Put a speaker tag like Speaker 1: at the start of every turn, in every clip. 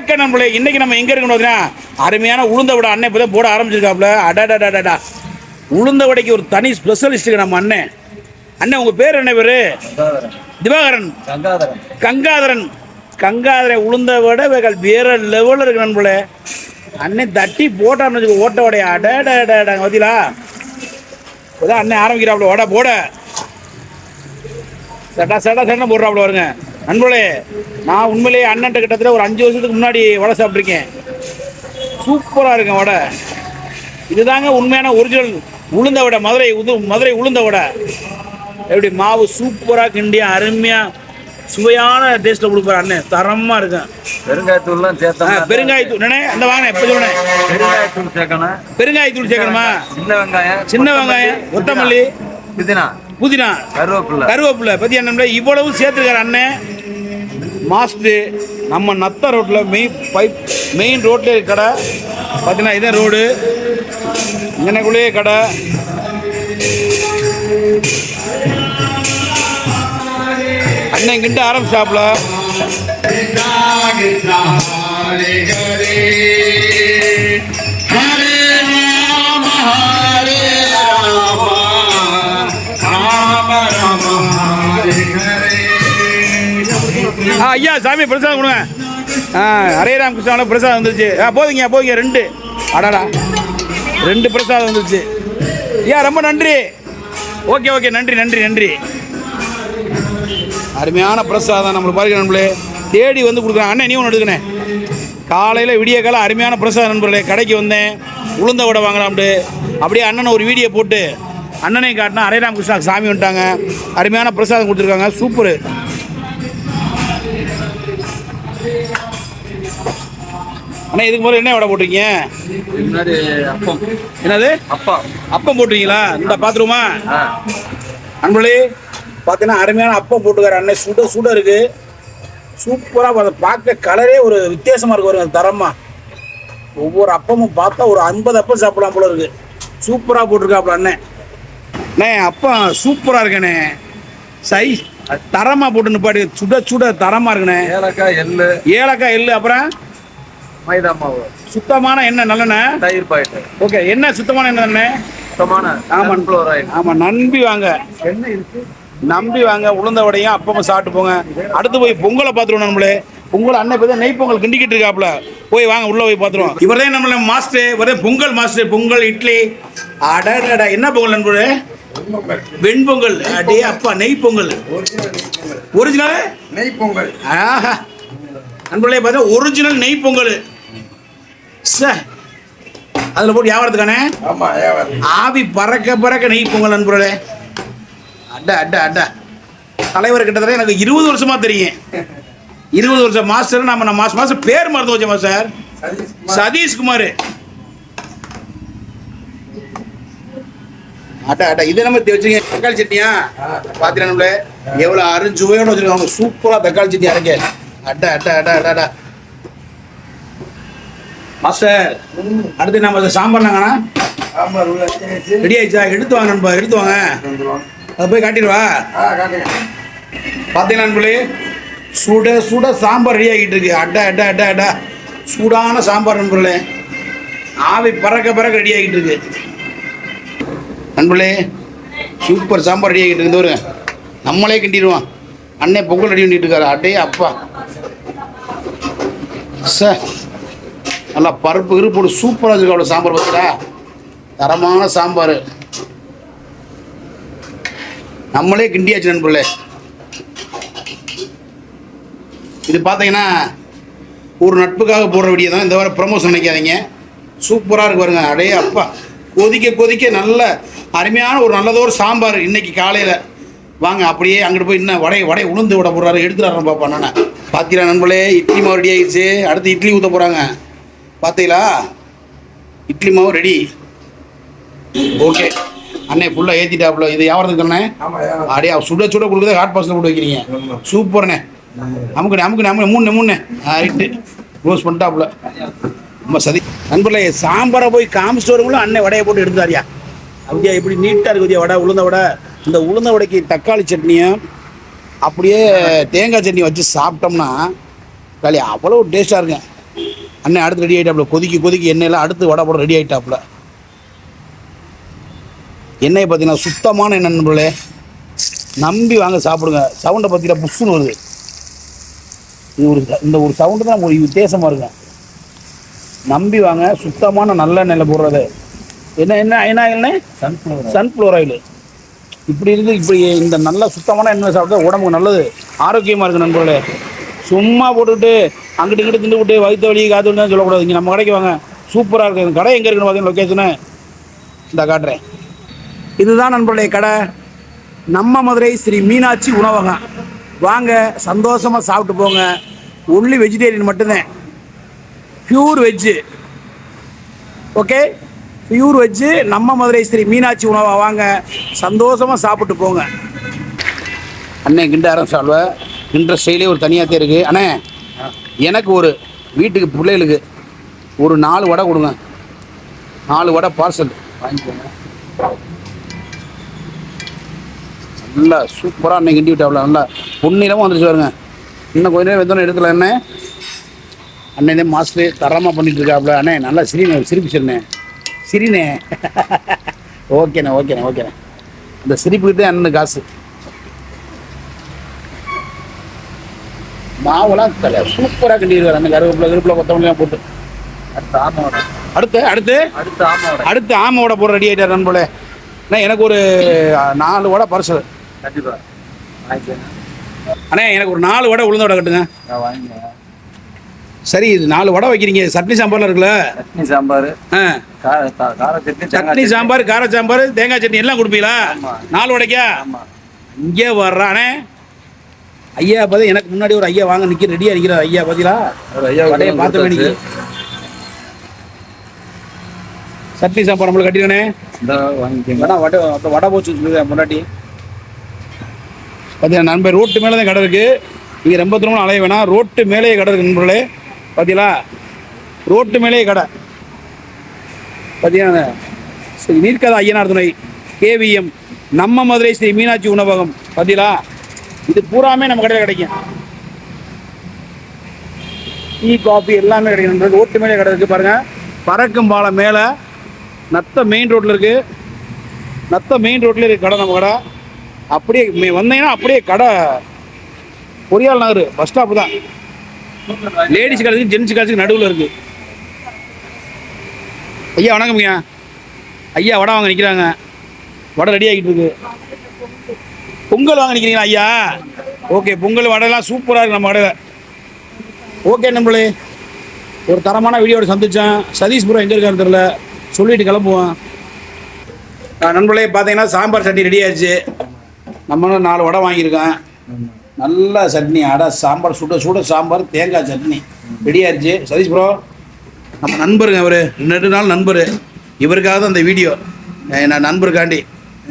Speaker 1: வணக்க நம்மளே. இன்னைக்கு நம்ம எங்க இருக்கணும் அருமையான உளுந்த வடை அண்ணன் இப்போ போட ஆரம்பிச்சிருக்காப்புல. அடாடாடாடா உளுந்த வடைக்கு ஒரு தனி ஸ்பெஷலிஸ்ட்டுக்கு நம்ம அண்ணன். அண்ணன் உங்க பேர் என்ன பேரு திவாகரன்.
Speaker 2: கங்காதரன்.
Speaker 1: கங்காதரன். கங்காதர உளுந்த வடை வேற வேற லெவலில் இருக்கு நண்பர்களே அண்ணன் தட்டி போட்டான்னு வச்சுக்கோ ஓட்ட வடையா. அடாடாடாடா பார்த்தீங்களா இப்போதான் அண்ணன் ஆரம்பிக்கிறாப்புல வடை போட. சட்டா சட்டா சட்டை போடுறாப்புல வருங்க நண்பர்களே நான் உண்மையிலேயே அண்ணன்ட்ட கிட்டத்தட்ட ஒரு அஞ்சு வருஷத்துக்கு முன்னாடி வடை சாப்பிட்ருக்கேன் சூப்பராக இருக்கும் வடை. இதுதாங்க உண்மையான ஒரிஜினல் உளுந்த வடை மதுரை உது மதுரை உளுந்த வடை. எப்படி மாவு சூப்பராக கிண்டியா அருமையாக சுவையான டேஸ்ட்டில் கொடுப்பாரு அண்ணன். தரமாக இருக்கும்.
Speaker 2: பெருங்காயத்தூள்லாம் சேர்த்தா
Speaker 1: பெருங்காயத்தூள். அண்ணே அந்த வாங்கினேன் எப்போ சொன்னேன்
Speaker 2: பெருங்காயத்தூள் சேர்க்கணும்.
Speaker 1: பெருங்காயத்தூள் சேர்க்கணுமா?
Speaker 2: சின்ன வெங்காயம்
Speaker 1: சின்ன வெங்காயம் கொத்தமல்லி.
Speaker 2: புதினா.
Speaker 1: புதினா.
Speaker 2: கருவேப்பிலை.
Speaker 1: கருவேப்பிலை. பற்றி என்ன இவ்வளவு சேர்த்துருக்காரு அண்ணன் மாஸ்டர் நம்ம நத்த ரோட்டில் மெயின் பைப் மெயின் இருக்க கடை பார்த்தீங்கன்னா இதே ரோடு இங்கனக்குள்ளேயே கடை. அண்ணன் கிட்ட ஆரம்பிச்சாப்ல ஆ ஐயா சாமி பிரசாதம் கொடுங்க. ஆ ஹரே ராம் கிருஷ்ணாவில் பிரசாதம் வந்துருச்சு. ஆ போதுங்க போதுங்க ரெண்டு. அடாடா. ரெண்டு பிரசாதம் வந்துருச்சு. ஐயா ரொம்ப நன்றி. ஓகே ஓகே நன்றி நன்றி நன்றி. அருமையான பிரசாதம் நம்மளுக்கு பாருங்க நம்மளே தேடி வந்து கொடுக்குறாங்க. அண்ணன் நீ ஒன்று எடுக்கணே காலையில் விடிய காலம் அருமையான பிரசாதம் நண்பர்களே. கடைக்கு வந்தேன். உளுந்த வடை வாங்கலாம்ட்டு. அப்படியே அண்ணனை ஒரு வீடியோ போட்டு அண்ணனை காட்டினா ஹரே கிருஷ்ணா சாமி வந்துட்டாங்க. அருமையான பிரசாதம் கொடுத்துருக்காங்க. சூப்பரு. அண்ணா இதுக்கு முதல்ல என்ன வடை போட்டிருக்கீங்க?
Speaker 2: அப்பம்.
Speaker 1: என்னது?
Speaker 2: அப்பா
Speaker 1: அப்பம் போட்டுருக்கீங்களா? இந்த பாத்ரூமா
Speaker 2: ஆ.
Speaker 1: அன்பளி பார்த்தீங்கன்னா அருமையான அப்பம் போட்டுக்கார அண்ணன் சுட சுட இருக்கு. சூப்பராக அதை பார்க்க கலரே ஒரு வித்தியாசமாக இருக்கு ஒரு தரமா. ஒவ்வொரு அப்பமும் பார்த்தா ஒரு ஐம்பது அப்பம் சாப்பிடலாம் போல இருக்கு. சூப்பராக போட்டிருக்காப்புல அண்ணன் அண்ணே அப்பம் சூப்பராக இருக்கண்ணே. சை தரமாக போட்டு நிப்பாடி சுட சுட தரமாக இருக்குண்ணே.
Speaker 2: ஏலக்காய் எள்ளு.
Speaker 1: ஏலக்காய் எள்ளு அப்புறம்?
Speaker 2: மைதா மாவு.
Speaker 1: சுத்தமான எண்ணெய் நல்லெண்ணெய்?
Speaker 2: தயிர் பாக்கெட்டு
Speaker 1: ஓகே என்ன சுத்தமான எண்ணெய்
Speaker 2: சுத்தமான
Speaker 1: ஆமா. ஆமாம் நம்பி வாங்க.
Speaker 2: என்ன இருக்கு?
Speaker 1: நம்பி வாங்க உளுந்த வடையும் அப்பமா சாப்பிட்டு போங்க. அடுத்து போய் பொங்கலை பார்த்துருவோம் நம்மளே. பொங்கல் அண்ணன் இப்போ தான் நெய் பொங்கல் கிண்டிக்கிட்டு இருக்காப்புல. போய் வாங்க உள்ள போய் பார்த்துருவோம். இவர் தான் நம்மள மாஸ்டர் இவர் பொங்கல் மாஸ்டர் பொங்கல் இட்லி. அடடா என்ன பொங்கல் நண்பரே வெண்பொங்கல். அடே அப்பா நெய் பொங்கல். ஒரிஜினல்
Speaker 3: நெய் பொங்கல்.
Speaker 1: ஆஹா. நண்பர்களே பார்த்தா ஒரிஜினல் நெய் பொங்கல். சார் அதில் போட்டு வியாபாரத்துக்கானே? ஆவி பறக்க பறக்க நெய் பொங்கல் நண்பர்களே அட அட அட. தலைவர் கிட்டத்தட்ட எனக்கு இருபது வருஷமா தெரியும். இருபது வருஷம் மாஸ்டர் நம்ம நம்ம மாசம் மாசம் பேர் மறந்து வச்சோமா சார்?
Speaker 3: சதீஷ்
Speaker 1: சதீஷ்குமார். அட அட இதை நம்ம வச்சுங்க தக்காளி சட்னியா? பார்த்தீங்கன்னா நம்மளே எவ்வளோ அருஞ்சுவையோட வச்சிருக்காங்க சூப்பராக தக்காளி சட்னி அரைக்க. அட்டா அட்டா அட அட மாஸ்டர் அடுத்து நம்ம சாம்பார் நாங்கண்ணா
Speaker 3: சாம்பார்
Speaker 1: ரெடி ஆயிடுச்சா? எடுத்து வாங்க நண்பா எடுத்து வாங்க. அதை போய் காட்டிடுவா?
Speaker 3: பார்த்தீங்களா
Speaker 1: பார்த்தீங்கன்னா நண்பர்களே? சுட சுட சாம்பார் ரெடி ஆகிட்டு இருக்கு. அட அட அட அட்டா சூடான சாம்பார் நண்பர்களே. ஆவி பறக்க பறக்க ரெடி ஆகிட்டு இருக்கு. நண்பர்களே சூப்பர் சாம்பார் ரெடி ஆகிட்டு இருக்கு. ஒரு நம்மளே கிண்டிடுவான். அண்ணே பொங்கல் ரெடி பண்ணிட்டு இருக்காரு. அடே அப்பா. சார் நல்லா பருப்பு கிருப்பு போட்டு சூப்பராக இருக்கு அவ்வளோ சாம்பார் பார்த்தீங்களா தரமான சாம்பார். நம்மளே கிண்டியாச்சு நண்பர்களே. இது பார்த்தீங்கன்னா ஒரு நட்புக்காக போடுற வீடியோ தான். இந்த வாரம் ப்ரமோஷன் நினைக்காதீங்க. சூப்பராக இருக்கு பாருங்க. அடே அப்பா. கொதிக்க கொதிக்க நல்ல அருமையான ஒரு நல்லதொரு சாம்பார் இன்னைக்கு காலையில். வாங்க அப்படியே அங்கிட்டு போய் இன்னும் வடை வடை உளுந்து விட போடுறாரு. எடுத்துறாரு பாப்பா நான். பார்த்தீங்களா நண்பர்களே இட்லி மாவு ரெடி ஆயிடுச்சு. அடுத்து இட்லி ஊற்ற போகிறாங்க பார்த்தீங்களா இட்லி மாவு ரெடி ஓகே அண்ணே ஃபுல்லாக ஏற்றிட்டாப்புல இது வியாபாரத்துக்கு
Speaker 3: வியாபாரம்
Speaker 1: அப்படியே சுட சுட கொடுக்குறது ஹாட் பாக்ஸில் போட்டு வைக்கிறீங்க. சூப்பர்ண்ணே அமுக்குண்ணே அமுக்குண்ணே அமுக்கு மூணு மூணு ரைட்டு க்ளோஸ் பண்ணிட்டாப்புல. ரொம்ப சதி நண்பர்களே சாம்பாரை போய் காமிச்சிட்டு வரும்போது அண்ணன் வடையை போட்டு எடுத்தாரியா அப்படியே இப்படி நீட்டாக இருக்கு வடை உளுந்த வடை. இந்த உளுந்த வடைக்கு தக்காளி சட்னியும் அப்படியே தேங்காய் சட்னி வச்சு சாப்பிட்டோம்னா களி அவ்வளோ டேஸ்ட்டாக இருக்குங்க அண்ணன் அடுத்து ரெடி ஆகிட்டாப்புல கொதிக்கி கொதிக்கி எண்ணெயில் அடுத்து வடை போட ரெடி ஆகிட்டாப்புல எண்ணெயை பார்த்தீங்கன்னா சுத்தமான எண்ணெய் நண்பர்களே. நம்பி வாங்க சாப்பிடுங்க. சவுண்டை பார்த்தீங்கன்னா புஷ்ஷுன்னு வருது. இது ஒரு இந்த ஒரு சவுண்டு தான் ஒரு வித்தியாசமாக இருக்கும் நம்பி வாங்க சுத்தமான நல்ல எண்ணெயில் போடுறது. என்ன என்ன என்ன எண்ணெய்
Speaker 2: சன்ஃப்ளவர்
Speaker 1: சன்ஃப்ளவர் ஆயில். இப்படி இருந்து இப்படி இந்த நல்ல சுத்தமான எண்ணெய் சாப்பிட்டா உடம்புக்கு நல்லது. ஆரோக்கியமாக இருக்குது நண்பர்களே. சும்மா போட்டுக்கிட்டு அங்கிட்டு இங்கிட்டு திண்டு விட்டு வயிற்று வலி காத்து வலி சொல்லக்கூடாது. இங்கே நம்ம கடைக்கு வாங்க. சூப்பராக இருக்குது இந்த கடை எங்கே இருக்குன்னு பார்த்தீங்கன்னா லொக்கேஷனு இந்த காட்டுறேன். இதுதான் நண்பர்களே கடை. நம்ம மதுரை ஸ்ரீ மீனாட்சி உணவகம். வாங்க சந்தோஷமாக சாப்பிட்டு போங்க. ஒன்லி வெஜிடேரியன் மட்டும்தான். பியூர் வெஜ்ஜு ஓகே பியூர் வச்சு நம்ம மதுரை ஸ்ரீ மீனாட்சி உணவை. வாங்க சந்தோஷமாக சாப்பிட்டு போங்க. அண்ணே கிண்டாரம் சால்வ கிண்ட ஸ்டைலே ஒரு தனியாக தான் இருக்குது அண்ணே எனக்கு ஒரு வீட்டுக்கு பிள்ளைகளுக்கு ஒரு நாலு வடை கொடுங்க. நாலு வடை பார்சல்
Speaker 2: வாங்கிக்கோங்க
Speaker 1: நல்லா சூப்பராக அன்னைக்கு கிண்டி விட்டாப்ல. நல்லா பொன்னிலமும் வந்துருச்சு பாருங்க. இன்னும் கொஞ்ச நேரம் வெந்தோன்னு எடுக்கல அண்ணே. அண்ணன் மாஸ்டர் தரமாக பண்ணிட்டு இருக்காப்ல. அண்ணே நல்லா சிரி சிரிப்பிச்சிருண்ணே சிரினே. ஓகேண்ணே ஓகேண்ணே ஓகேண்ணே. அந்த சிரிப்புக்கிட்டே அண்ணன் காசு. மாவுலாம் தலை சூப்பராக கிண்டிருக்காரு அந்த கருவேப்பிலை கருவேப்பிலை கொத்தமல்லாம் போட்டு.
Speaker 2: அடுத்து ஆமாவோட
Speaker 1: அடுத்து அடுத்து?
Speaker 2: அடுத்து ஆமாவோட
Speaker 1: அடுத்து ஆமோட போட ரெடி ஆகிட்டார் நண்பர்களே. அண்ணே எனக்கு ஒரு நாலு வடை பார்சல்
Speaker 2: கண்டிப்பா. வாங்கிக்கோங்க.
Speaker 1: அண்ணே எனக்கு ஒரு நாலு வடை உளுந்த வடை கட்டுங்க.
Speaker 2: நான் வாங்கிக்கோங்க.
Speaker 1: சரி இது நாலு வடை வைக்கிறீங்க. சட்னி சாம்பார்லாம் இருக்குல்ல?
Speaker 2: சட்னி சாம்பார் சட்னி
Speaker 1: சாம்பார் கார சாம்பார் தேங்காய் சட்னி எல்லாம் கொடுப்பீங்களா. நாலு வடைக்கா?
Speaker 2: ஆமா.
Speaker 1: இங்கே வர்றானே. ஐயா பார்த்து எனக்கு முன்னாடி ஒரு ஐயா வாங்க நிற்க ரெடியாக நிற்கிறார் ஐயா பார்த்தீங்களா
Speaker 2: ஒரு ஐயா
Speaker 1: வடையை பார்த்த வேண்டிய சட்னி சாம்பார் நம்மளுக்கு கட்டிடுனே வடை வடை போச்சு முன்னாடி. பார்த்தீங்களா நண்பர் ரோட்டு மேலே தான் கடை இருக்குது நீங்கள் ரொம்ப தூரம் அலைய வேணாம். ரோட்டு மேலேயே கடை இருக்கு நண்பர்களே. பார்த்தீங்களா ரோட்டு மேலேயே கடை. பார்த்தீங்கன்னா ஸ்ரீ நீர்க்கதா ஐயனார் துணை கேவிஎம் நம்ம மதுரை ஸ்ரீ மீனாட்சி உணவகம். பார்த்தீங்களா இது பூராமே நம்ம கடையில் கிடைக்கும். டீ காஃபி எல்லாமே கிடைக்கும். ரோட்டு மேலே கடை இருக்குது பாருங்கள் பறக்கும் பாலம் மேலே நத்த மெயின் ரோட்டில் இருக்குது நத்த மெயின் ரோட்ல இருக்கு கடை நம்ம கடை. அப்படியே வந்தீங்கன்னா அப்படியே கடை. பொரியால் நகர் பஸ் ஸ்டாப்பு தான். லேடிஸ் காலேஜ் ஜென்ஸ் காலேஜுக்கு நடுவில் இருக்கு. ஐயா வணக்கம் ஐயா. ஐயா வடை வாங்க நிற்கிறாங்க வடை ரெடி ஆகிட்டு இருக்கு. பொங்கல் வாங்க நிற்கிறீங்களா ஐயா? ஓகே பொங்கல் வடைலாம் சூப்பராக இருக்கு நம்ம கடையில். ஓகே நம்மளே ஒரு தரமான வீடியோட சந்திச்சேன். சதீஷ் புரம் எங்கே இருக்காருன்னு தெரில சொல்லிட்டு கிளம்புவோம். நண்பர்களே பார்த்தீங்கன்னா சாம்பார் சட்னி ரெடி ஆயிடுச்சு. நம்மளும் நாலு வடை வாங்கியிருக்கேன் நல்ல சட்னி அடை சாம்பார் சுட சுட சாம்பார் தேங்காய் சட்னி. ரெடி ஆயிடுச்சு சதீஷ் ப்ரோ நம்ம நண்பருங்க அவர். ரெண்டு நாள் நண்பர். இவருக்காக தான் இந்த வீடியோ நான் நண்பருக்காண்டி.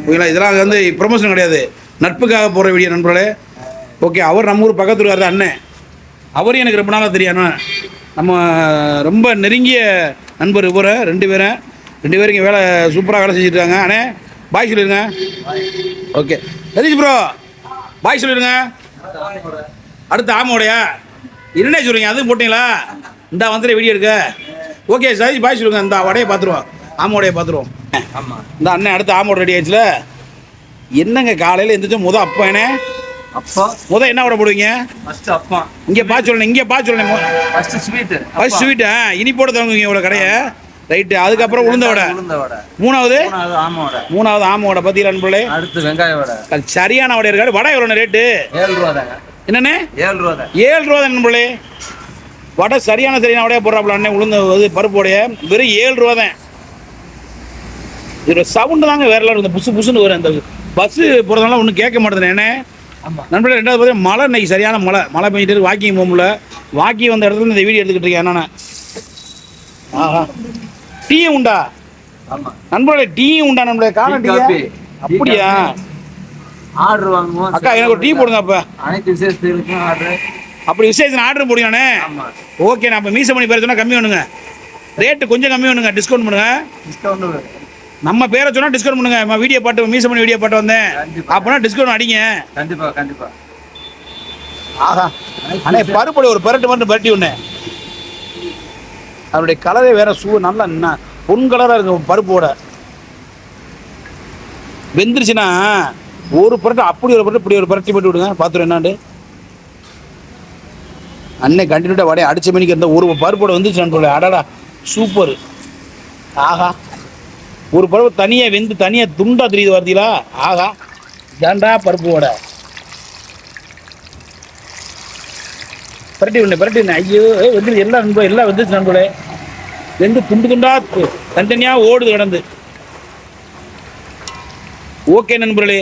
Speaker 1: ஓகேங்களா? இதெல்லாம் வந்து ப்ரொமோஷன் கிடையாது. நட்புக்காக போகிற வீடியோ நண்பர்களே. ஓகே அவர் நம்ம ஊர் பக்கத்து ஊர் அண்ணன். அவரும் எனக்கு ரொம்ப நாளாக தெரியும். அண்ணா. நம்ம ரொம்ப நெருங்கிய நண்பர் இவரை ரெண்டு பேரும். ரெண்டு பேரும் இங்கே வேலை சூப்பராக வேலை செஞ்சுட்டு இருக்காங்க அண்ணே பாய் சொல்லிடுங்க ஓகே சதீஷ் ப்ரோ பாய் சொல்லிடுங்க அடுத்து ஆமோடையா. என்னண்ணே சொல்கிறீங்க அதுவும் போட்டிங்களா? இந்த வந்துடுற வீடியோ எடுக்க. ஓகே சதீஷ் பாய் சொல்லுங்க. இந்த வடையை பார்த்துருவோம். ஆமோடையை பார்த்துருவோம்.
Speaker 2: ஆமா.
Speaker 1: இந்த அண்ணன் அடுத்து ஆமோட ரெடி ஆயிடுச்சுல. என்னங்க காலையில் எந்திரிச்சு முத அப்பா என்ன?
Speaker 2: அப்பா.
Speaker 1: முத என்ன வடை போடுவீங்க?
Speaker 2: ஃபர்ஸ்ட் அப்பா.
Speaker 1: இங்கே பா சொல்லணும் இங்கே பா சொல்லணும்.
Speaker 2: ஃபர்ஸ்ட் ஸ்வீட்
Speaker 1: ஃபர்ஸ்ட் ஸ்வீட்டா இனிப்போட தவங்குங்க இவ்வளோ கடையை. ரைட்டு அதுக்கப்புறம் உளுந்த வடை.
Speaker 2: உளுந்த வடை.
Speaker 1: மூணாவது?
Speaker 2: மூணாவது ஆமா வடை.
Speaker 1: பத்தியில் நண்பர்களே?
Speaker 2: அடுத்து வெங்காய வடை.
Speaker 1: சரியான வடை இருக்காரு வடை எவ்வளோ ரேட்டு?
Speaker 2: ஏழு ரூபா தாங்க.
Speaker 1: என்னண்ணே?
Speaker 2: ஏழு ரூபா தான்.
Speaker 1: ஏழு ரூபா தான் நண்பர்களே. வடை சரியான சரியான வடையாக போடுறாப்புல அண்ணே உளுந்த இது பருப்பு வடைய வெறும் ஏழு ரூபா தான். இதோட சவுண்டு தாங்க வேற இந்த புசு புசுன்னு வரும். அந்த பஸ்ஸு போகிறதுனால ஒன்றும் கேட்க மாட்டேது என்ன நண்பர்களே ரெண்டாவது பார்த்தீங்கன்னா மழை இன்னைக்கு சரியான மழை. மழை பெஞ்சிட்டு வாக்கிங் போக முடியல. வாக்கிங் வந்த இடத்துல இந்த வீடியோ எடுத்துக்கிட்டு இருக்கேன். என்னண்ணே? ஆஹா. டீயும் உண்டா? நண்பர்களே டீயும் உண்டா நம்மளே காலம்
Speaker 2: டீ.
Speaker 1: அப்படியா?
Speaker 2: ஆர்டர் வாங்குவோம்.
Speaker 1: அக்கா எனக்கு ஒரு டீ போடுங்க அப்ப
Speaker 2: அனைத்து விசேஷத்துக்கும் ஆர்டர்.
Speaker 1: அப்படி விசேஷம் ஆர்டர் போடுங்கண்ணே ஓகே நான் இப்போ மீச பண்ணி பேர சொன்னா கம்மி பண்ணுங்க. ரேட்டு கொஞ்சம் கம்மி பண்ணுங்க டிஸ்கவுண்ட் பண்ணுங்க.
Speaker 2: டிஸ்கவுண்ட்
Speaker 1: நம்ம பேரை சொன்னா டிஸ்கவுண்ட் பண்ணுங்க. நம்ம வீடியோ பாட்டு மீச பண்ணி வீடியோ பாட்டு வந்தேன். அப்போனா டிஸ்கவுண்ட் அடிங்க.
Speaker 2: கண்டிப்பா கண்டிப்பா.
Speaker 1: ஆஹா. அண்ணே பருப்பொடி ஒரு பரட்டு மட்டும் பரட்டி ஒன்று அதனுடைய கலரே வேற சூ நல்லா என்ன பொன் கலராக இருக்கும் பருப்போட. வெந்துருச்சுன்னா ஒரு பரட்டு அப்படி ஒரு பரட்டு இப்படி ஒரு புரட்டி போட்டு விடுங்க பார்த்துரு என்னாண்டு? அன்னை கண்டினியூட்டாக வடையை அடிச்ச மணிக்கு இருந்த ஒரு பருப்போட வந்துச்சு சொல்லி அடடா சூப்பர் ஆஹா. ஒரு பருப்பு தனியாக வெந்து தனியாக துண்டா தெரியுது வருதீங்களா ஆஹா. ஏண்டா பருப்பு வடை? பரட்டி விடணும் பரட்டி விடணும் ஐயோ வெந்துருச்சு எல்லாம் நண்பா எல்லாம் வந்துச்சு நண்பர்களே. வெந்து துண்டு துண்டா தனித்தனியாக ஓடுது கிடந்து ஓகே நண்பர்களே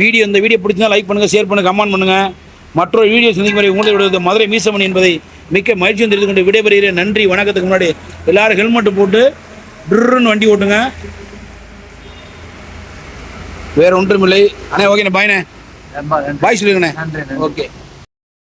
Speaker 1: வீடியோ இந்த வீடியோ பிடிச்சிருந்தா லைக் பண்ணுங்கள் ஷேர் பண்ணுங்கள் கமெண்ட் பண்ணுங்கள் மற்றொரு வீடியோ சந்திக்கும் வரை உங்களை விடுவது மதுரை மீசமணி என்பதை மிக்க மகிழ்ச்சி தெரிந்து கொண்டு விடைபெறுகிறேன். நன்றி வணக்கத்துக்கு முன்னாடி எல்லாரும் ஹெல்மெட் போட்டு ட்ருன்னு வண்டி ஓட்டுங்க. வேற ஒன்றும் இல்லை அண்ணே ஓகேண்ணே பாய்ண்ணே பாய்
Speaker 2: நன்றி.
Speaker 1: ஓகே